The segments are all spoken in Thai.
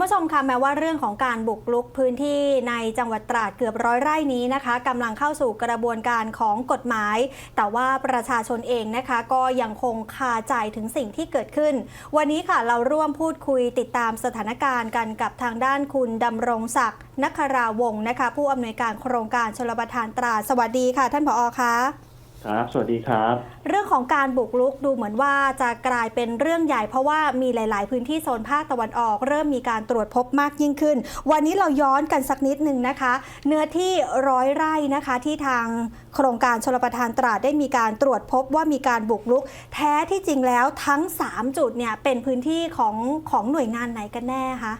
ผู้ชมคะแม้ว่าเรื่องของการบุกรุกพื้นที่ในจังหวัดตราดเกือบร้อยไร่นี้นะคะกำลังเข้าสู่กระบวนการของกฎหมาย แต่ว่าประชาชนเองนะคะ ก็ยังคงคาใจถึงสิ่งที่เกิดขึ้น วันนี้ค่ะเราร่วมพูดคุยติดตามสถานการณ์กันกับทางด้านคุณดำรงศักดิ์นคราวงศ์นะคะ ผู้อำนวยการโครงการชลประทานตราสวัสดีค่ะ ท่านผอคะ ครับ สวัสดีครับ เรื่องของการบุกรุกดูเหมือนว่าจะกลายเป็นเรื่องใหญ่เพราะว่ามีหลาย ๆ พื้นที่โซนภาคตะวันออก เริ่มมีการตรวจพบมากยิ่งขึ้น วันนี้เราย้อนกันสักนิดหนึ่งนะคะ เนื้อที่ร้อยไร่นะคะที่ทางโครงการชลประทานตราดได้มีการตรวจพบว่ามีการบุกรุก แท้ที่จริงแล้วทั้ง 3 จุดเนี่ยเป็นพื้นที่ของของหน่วยงานไหนกันแน่คะ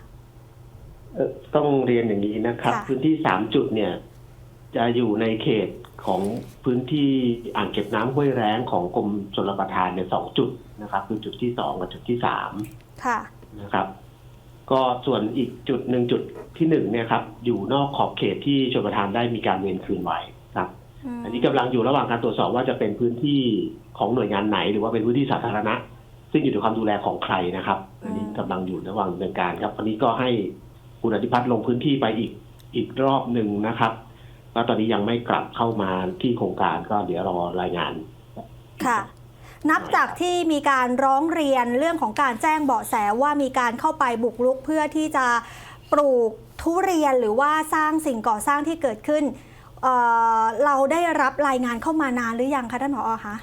เอ่อต้องเรียนอย่างนี้นะครับค่ะพื้นที่สามจุดเนี่ยจะอยู่ในเขต ของพื้นที่อ่างเก็บน้ำห้วยแร้งของกรมชลประทานเนี่ยสองจุดนะครับ คือจุดที่สองกับจุดที่สามค่ะ นะครับ ก็ส่วนอีกจุดหนึ่งจุดที่หนึ่งเนี่ยครับ อยู่นอกขอบเขตที่ชลประทานได้มีการเวียนคืนไว้ครับ อันนี้กำลังอยู่ระหว่างการตรวจสอบว่าจะเป็นพื้นที่ของหน่วยงานไหน หรือว่าเป็นพื้นที่สาธารณะ ซึ่งอยู่ในความดูแลของใครนะครับอันนี้กำลังอยู่ระหว่างดำเนินการครับวันนี้ก็ให้คุณอธิพัฒน์ลงพื้นที่ไปอีกอีกรอบหนึ่งนะครับ แล้วตอนนี้ยังไม่กลับเข้ามาที่โครงการก็เดี๋ยวรอรายงานค่ะนับจากที่มีการร้องเรียนเรื่องของการแจ้งเบาะแสว่ามีการเข้าไปบุกรุกเพื่อที่จะปลูกทุเรียนหรือว่าสร้างสิ่งก่อสร้างที่เกิดขึ้นเอ่อเราได้รับรายงานเข้ามานานหรือยังคะท่านผอคะ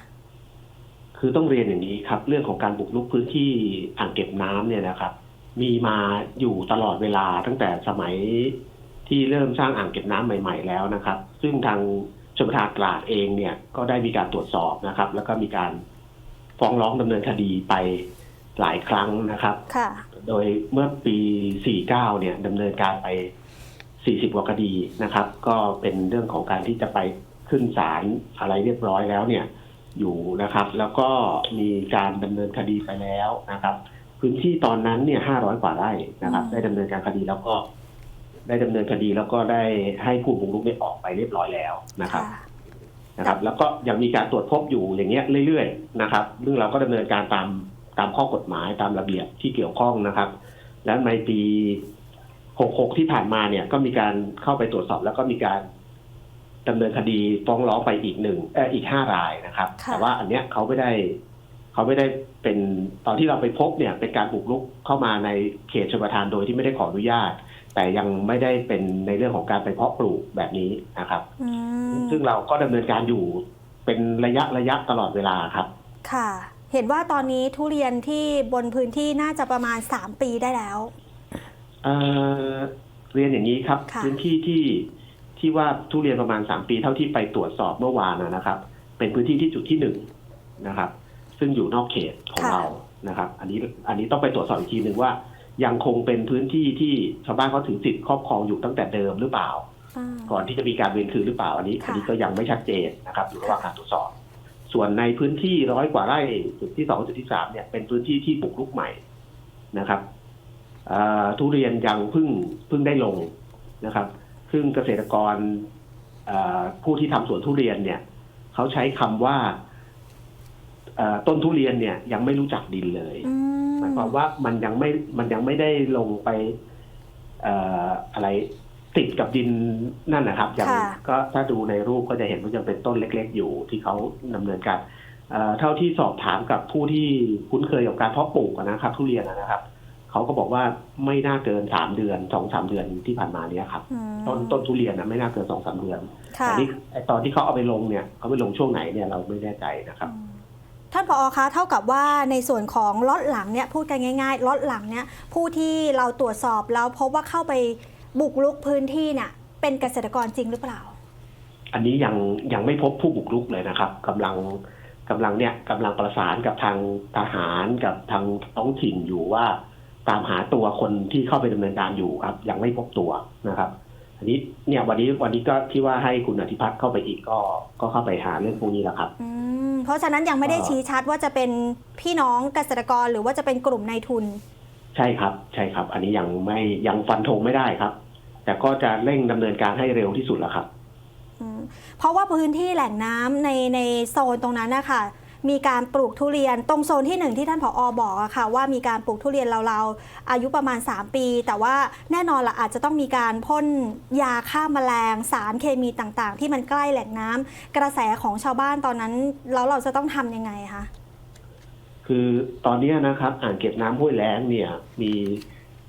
คือต้องเรียนอย่างนี้ครับ เรื่องของการบุกรุกพื้นที่อ่างเก็บน้ำเนี่ยนะครับ มีมาอยู่ตลอดเวลาตั้งแต่สมัย ที่เริ่มสร้างอ่างเก็บน้ำใหม่ ๆ แล้วนะครับ ซึ่งทางชมประทานตราดเองเนี่ยก็ได้มีการตรวจสอบนะครับ แล้วก็มีการฟ้องร้องดำเนินคดีไปหลายครั้งนะครับค่ะโดยเมื่อปี 49 เนี่ยดำเนินการไป 40 กว่าคดีนะครับ ก็เป็นเรื่องของการที่จะไปขึ้นศาลอะไรเรียบร้อยแล้วเนี่ยอยู่นะครับ แล้วก็มีการดำเนินคดีไปแล้วนะครับ พื้นที่ตอนนั้นเนี่ย 500 กว่าไร่นะครับอืมได้ดำเนินการคดีแล้วก็ ได้ดำเนินคดีแล้วก็ได้ให้ผู้บุกรุกได้ออกไปเรียบร้อยแล้วนะครับค่ะนะครับ แล้วก็ยังมีการตรวจพบอยู่อย่างเงี้ยเรื่อยๆนะครับ ซึ่งเราก็ดำเนินการตามตามข้อกฎหมายตามระเบียบที่เกี่ยวข้องนะครับ และในปี 66 ที่ผ่านมาเนี่ย ก็มีการเข้าไปตรวจสอบแล้วก็มีการดำเนินคดีฟ้องร้องไปอีกหนึ่งเอออีกห้ารายนะครับค่ะแต่ว่าอันเนี้ยเขาไม่ได้เขาไม่ได้เป็นตอนที่เราไปพบเนี่ย เป็นการบุกรุกเข้ามาในเขตชลประทานโดยที่ไม่ได้ขออนุญาต แต่ยังไม่ได้เป็นในเรื่องของการไปเพาะปลูกแบบนี้นะครับอืมซึ่งเราก็ดำเนินการอยู่เป็นระยะระยะตลอดเวลาครับ ค่ะ เห็นว่าตอนนี้ทุเรียนที่บนพื้นที่น่าจะประมาณ3ปีได้แล้วเอ่อเรียนอย่างนี้ครับค่ะพื้นที่ที่ที่ว่าทุเรียนประมาณสามปีเท่าที่ไปตรวจสอบเมื่อวานนะนะครับ เป็นพื้นที่ที่จุดที่หนึ่งนะครับ ซึ่งอยู่นอกเขตของเรานะครับ อันนี้อันนี้ต้องไปตรวจสอบอีกทีหนึ่งว่า ยังคงเป็นพื้นที่ที่ชาวบ้านเขาถือสิทธิ์ครอบครองอยู่ตั้งแต่เดิมหรือเปล่าอ่าก่อนที่จะมีการเวียนคืนหรือเปล่าอันนี้ค่ะอันนี้ก็ยังไม่ชัดเจนนะครับอยู่ระหว่างการตรวจสอบ ส่วนในพื้นที่ร้อยกว่าไร่จุดที่สองจุดที่สามเนี่ยเป็นพื้นที่ที่บุกรุกใหม่นะครับอ่าทุเรียนยังเพิ่งเพิ่งได้ลงนะครับ ซึ่งเกษตรกรอ่าผู้ที่ทำสวนทุเรียนเนี่ยเขาใช้คำว่าอ่าต้นทุเรียนเนี่ยยังไม่รู้จักดินเลยอืม หมายความว่ามันยังไม่มันยังไม่ได้ลงไป เอ่ออะไรติดกับดินนั่นนะครับยังค่ะก็ถ้าดูในรูปก็จะเห็นว่ายังเป็นต้นเล็ก ๆ อยู่ที่เขาดำเนินการเอ่อเท่าที่สอบถามกับผู้ที่คุ้นเคยกับการเพาะปลูกนะครับ ทุเรียนนะครับเขาก็บอกว่าไม่น่าเกินสามเดือนสองสามเดือนที่ผ่านมาเนี้ยครับ อืมต้นต้นทุเรียนนะไม่น่าเกินสองสามเดือนค่ะแต่นี่ไอ้ตอนที่เขาเอาไปลงเนี่ยเขาไปลงช่วงไหนเนี่ยเราไม่แน่ใจนะครับ อืม ท่านผอคะเท่ากับว่าในส่วนของล็อตหลังเนี่ยพูดกันง่ายๆล็อตหลังเนี่ยผู้ที่เราตรวจสอบแล้วพบว่าเข้าไปบุกรุกพื้นที่เนี่ยเป็นเกษตรกรจริงหรือเปล่า อันนี้ยังยังไม่พบผู้บุกรุกเลยนะครับกำลังกำลังเนี่ยกำลังประสานกับทางทหารกับทางท้องถิ่นอยู่ว่า ตามหาตัวคนที่เข้าไปดำเนินการอยู่ครับ ยังไม่พบตัวนะครับ อันนี้เนี่ยวันนี้วันนี้ก็ที่ว่าให้คุณอธิพัฒน์เข้าไปอีกก็ก็เข้าไปหาเรื่องพวกนี้แหละครับ อืมเพราะฉะนั้นยังไม่ได้อ่าชี้ชัดว่าจะเป็นพี่น้องเกษตรกรหรือว่าจะเป็นกลุ่มนายทุน ใช่ครับ ใช่ครับ อันนี้ยังไม่ยังฟันธงไม่ได้ครับ แต่ก็จะเร่งดำเนินการให้เร็วที่สุดแล้วครับ อืมเพราะว่าพื้นที่แหล่งน้ำในในโซนตรงนั้นนะคะ มีการปลูกทุเรียนตรงโซนที่หนึ่งที่ท่านผออบอกอะค่ะว่ามีการปลูกทุเรียนเราๆอายุประมาณ 3 ปี แต่ว่าแน่นอนละอาจจะต้องมีการพ่นยาฆ่าแมลงสารเคมีต่างๆ ที่มันใกล้แหล่งน้ำกระแสของชาวบ้านตอนนั้นแล้วเราจะต้องทำยังไงคะคือตอนนี้นะครับ อ่างเก็บน้ำห้วยแล้งเนี่ย มี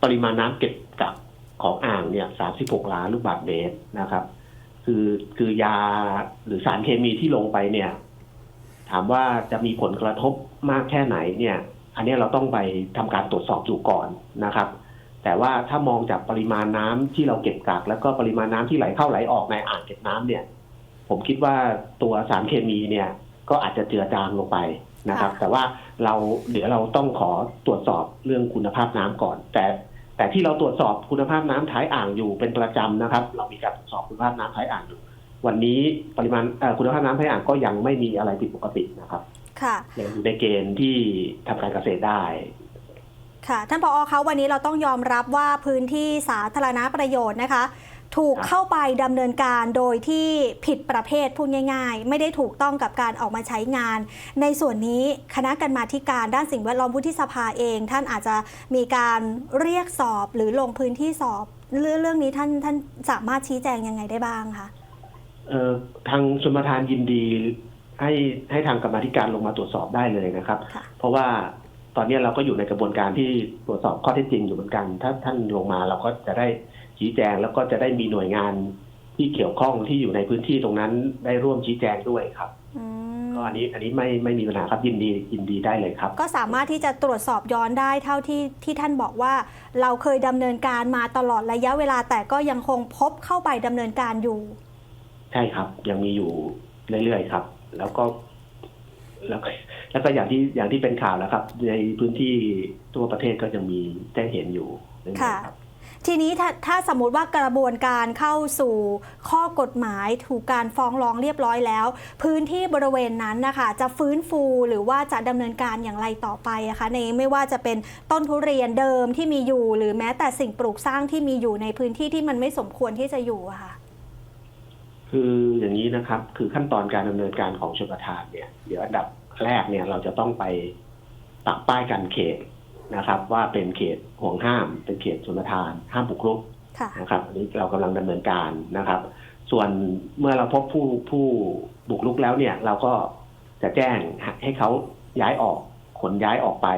ปริมาณน้ำเก็บกักของอ่างเนี่ย36ล้านลูกบาศก์เมตรนะครับ คือคือยาหรือสารเคมีที่ลงไปเนี่ย ถามว่าจะมีผลกระทบมากแค่ไหนเนี่ย อันเนี้ยเราต้องไปทำการตรวจสอบดูก่อนนะครับ แต่ว่าถ้ามองจากปริมาณน้ำที่เราเก็บกัก แล้วก็ปริมาณน้ำที่ไหลเข้าไหลออกในอ่างเก็บน้ำเนี่ย ผมคิดว่าตัวสารเคมีเนี่ย ก็อาจจะเจือจางลงไปนะครับค่ะแต่ว่าเราเดี๋ยวเราต้องขอตรวจสอบเรื่องคุณภาพน้ำก่อน แต่แต่ที่เราตรวจสอบคุณภาพน้ำท้ายอ่างอยู่เป็นประจำนะครับ เรามีการตรวจสอบคุณภาพน้ำท้ายอ่างอยู่ วันนี้ปริมาณเอ่อคุณภาพน้ำท้ายอ่างก็ยังไม่มีอะไรผิดปกตินะครับค่ะยังอยู่ในเกณฑ์ที่ทำการเกษตรได้ค่ะท่านผอคะวันนี้เราต้องยอมรับว่าพื้นที่สาธารณประโยชน์นะคะ ถูกครับเข้าไปดำเนินการโดยที่ผิดประเภทพูดง่าย ๆ ไม่ได้ถูกต้องกับการออกมาใช้งาน ในส่วนนี้คณะกรรมาธิการด้านสิ่งแวดล้อมวุฒิสภาเอง ท่านอาจจะมีการเรียกสอบหรือลงพื้นที่สอบ เรื่องเรื่องนี้ท่านท่านสามารถชี้แจงยังไงได้บ้างคะ เอ่อทางชมประทานยินดีให้ให้ทางกรรมาธิการลงมาตรวจสอบได้เลยนะครับ ค่ะ เพราะว่าตอนนี้เราก็อยู่ในกระบวนการที่ตรวจสอบข้อเท็จจริงอยู่เหมือนกัน ถ้าท่านลงมาเราก็จะได้ชี้แจงแล้วก็จะได้มีหน่วยงานที่เกี่ยวข้องที่อยู่ในพื้นที่ตรงนั้นได้ร่วมชี้แจงด้วยครับอืมก็อันนี้อันนี้ไม่ไม่มีปัญหาครับยินดียินดีได้เลยครับ ก็สามารถที่จะตรวจสอบย้อนได้เท่าที่ที่ท่านบอกว่า เราเคยดำเนินการมาตลอดระยะเวลาแต่ก็ยังคงพบเข้าไปดำเนินการอยู่ ใช่ครับ ยังมีอยู่เรื่อยๆครับ แล้วก็ แล้วก็แล้วก็อย่างที่อย่างที่เป็นข่าวแล้วครับ ในพื้นที่ทั่วประเทศก็ยังมีแจ้งเห็นอยู่ค่ะครับทีนี้ถ้าถ้าสมมติว่ากระบวนการเข้าสู่ข้อกฎหมายถูกการฟ้องร้องเรียบร้อยแล้ว พื้นที่บริเวณนั้นนะคะจะฟื้นฟูหรือว่าจะดำเนินการอย่างไรต่อไปอะคะในไม่ว่าจะเป็นต้นทุเรียนเดิมที่มีอยู่ หรือแม้แต่สิ่งปลูกสร้างที่มีอยู่ในพื้นที่ที่มันไม่สมควรที่จะอยู่อะค่ะ คืออย่างนี้นะครับ คือขั้นตอนการดำเนินการของชลประทานเนี่ย เดี๋ยวอันดับแรกเนี่ยเราจะต้องไปปักป้ายกันเขตนะครับ ว่าเป็นเขตห่วงห้าม เป็นเขตชลประทาน ห้ามบุกรุกค่ะนะครับอันนี้เรากำลังดำเนินการนะครับ ส่วนเมื่อเราพบผู้ผู้บุกรุกแล้วเนี่ย เราก็จะแจ้งให้เขาย้ายออกขนย้ายออกไป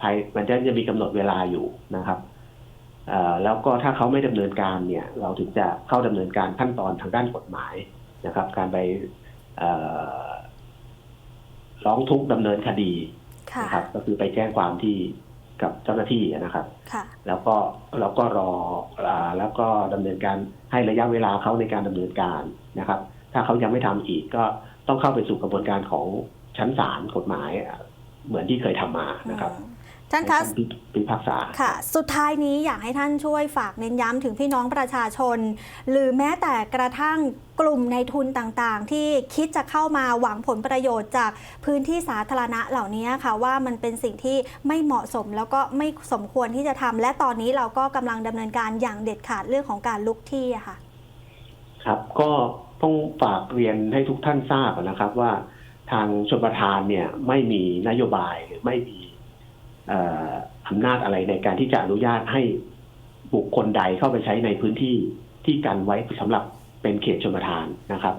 ภายมันจะจะมีกำหนดเวลาอยู่นะครับเอ่อ แล้วก็ถ้าเขาไม่ดำเนินการเนี่ย เราถึงจะเข้าดำเนินการขั้นตอนทางด้านกฎหมายนะครับ การไปเอ่อร้องทุกข์ดำเนินคดีค่ะนะครับ ก็คือไปแจ้งความที่กับเจ้าหน้าที่นะครับค่ะแล้วก็แล้วก็รออ่าแล้วก็ดำเนินการให้ระยะเวลาเขาในการดำเนินการนะครับ ถ้าเขายังไม่ทำอีกก็ต้องเข้าไปสู่กระบวนการของชั้นศาลกฎหมายอะเหมือนที่เคยทำมานะครับอืม ท่านคะในชั้พิพิพากษาค่ะ สุดท้ายนี้อยากให้ท่านช่วยฝากเน้นย้ำถึงพี่น้องประชาชน หรือแม้แต่กระทั่งกลุ่มในทุนต่างๆ ที่คิดจะเข้ามาหวังผลประโยชน์จากพื้นที่สาธารณะเหล่านี้ค่ะ ว่ามันเป็นสิ่งที่ไม่เหมาะสมแล้วก็ไม่สมควรที่จะทำและตอนนี้เราก็กำลังดำเนินการอย่างเด็ดขาดเรื่องของการลุกที่อะค่ะ ครับก็ต้องฝากเรียนให้ทุกท่านทราบนะครับว่าทางชนประทานเนี่ยไม่มีนโยบายหรือไม่มีเอำนาจอะไรในการที่จะอนุญาตให้บุคคลใดเข้าไปใช้ในพื้นที่ที่กันไว้สำหรับเป็นเขตชนประทานนะครับ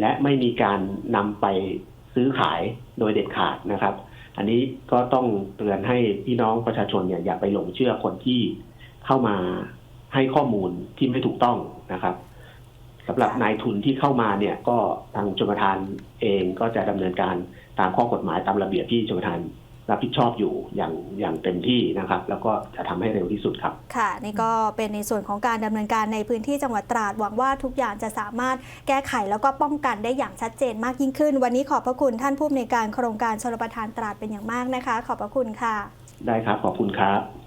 และไม่มีการนำไปซื้อขายโดยเด็ดขาดนะครับ อันนี้ก็ต้องเตือนให้พี่น้องประชาชนเนี่ยอย่าไปหลงเชื่อคนที่เข้ามาให้ข้อมูลที่ไม่ถูกต้องนะครับสำหรับนายทุนที่เข้ามาเนี่ยก็ทางชมประทานเองก็จะดำเนินการตามข้อกฎหมายตามระเบียบที่ชมประทาน รับผิดชอบอยู่อย่างอย่างเต็มที่นะครับ แล้วก็จะทำให้เร็วที่สุดครับ ค่ะ นี่ก็เป็นในส่วนของการดำเนินการในพื้นที่จังหวัดตราดหวังว่าทุกอย่างจะสามารถแก้ไขแล้วก็ป้องกันได้อย่างชัดเจนมากยิ่งขึ้น วันนี้ขอบพระคุณท่านผู้อำนวยการโครงการชลประทานตราดเป็นอย่างมากนะคะ ขอบพระคุณค่ะ ได้ครับขอบคุณครับ